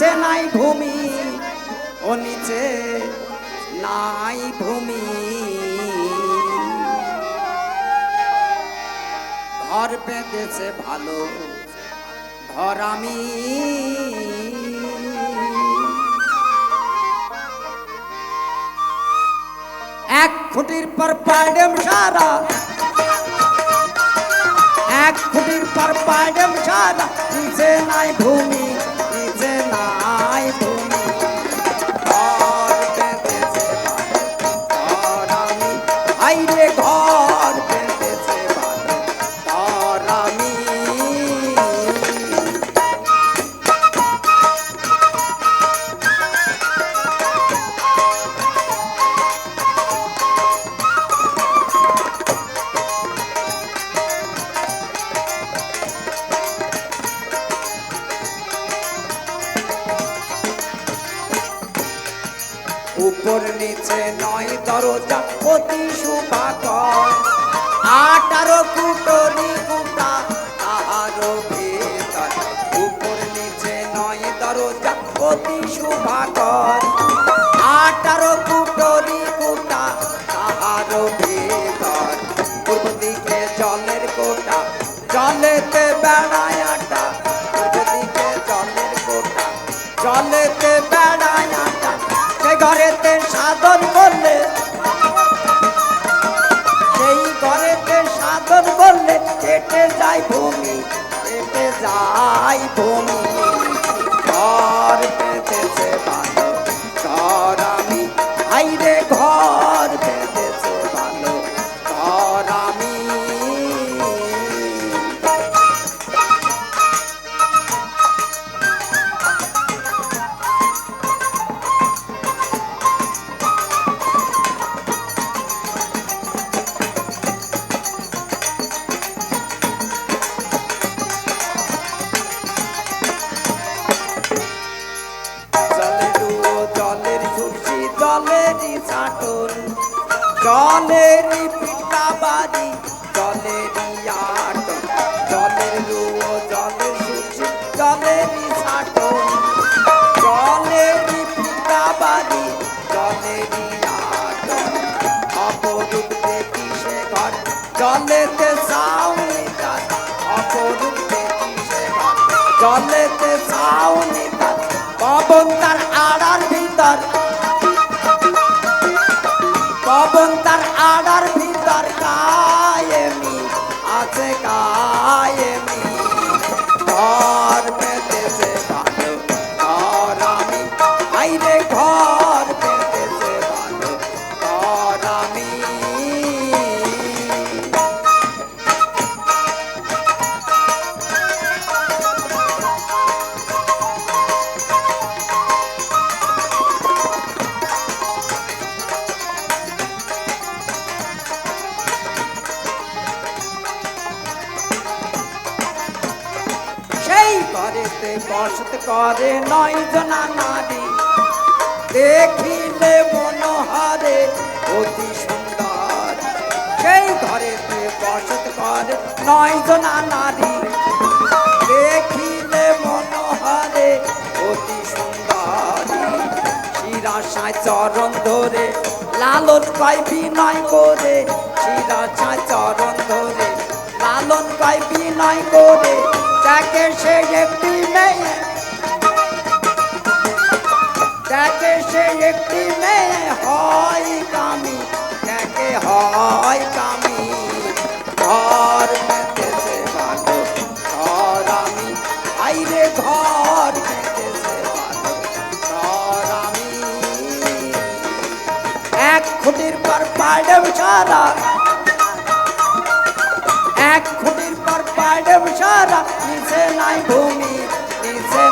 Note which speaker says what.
Speaker 1: নিচে নাই ভূমি, ও নিচে নাই ভূমি। ঘর পেতেছে ভালো, ঘর আমি। এক ফুটির পর পাইডেম সারা, এক ফুটির পর পাইডেম সারা, নিচে নাই ভূমি ঘর উপর নিচে নয়, দরজা অতি শুভাকর আঠারো কুটরি কুটা তাহারও ভেতর। উপর নিচে নয়, দরজা অতি শুভাকর আঠারো কুটরি কুটা তাহারও ভেতর। পূর্ব দিকে জলের কোটা, জলেতে বেড়ায় সাধন করলে, সেই ঘরেতে সাধন করলে কেটে যায় ভূমি, কেটে যায় ভূমি। ঘর পেতেছে ভালো জলেরই পিতা বাড়ি জলেরই আটন ঘরেতে বসত করে নয় জনা নারী। দেখিলে মনোহরে অতি সুন্দর। সেই ঘরেতে বসত করে নয় জনা নারী। দেখিলে মনোহরে অতি সুন্দর। শিরাশায় চরণ ধরে লালন পাই বিনয় করে। শিরাশায় চরণ ধরে লালন পাই বিনয় করে। তাকে সে একটি মেয়ে তাকে সে একটি মেয়ে হয় কামি তাকে হয় কামি ঘর পেতেছে ভালো ঘর আমি, আইরে ঘর পেতেছে ভালো ঘর আমি। এক খুঁটির পর পাইডেম সারা পর পাইডেম সারা নিচে নাই ভূমি নিচে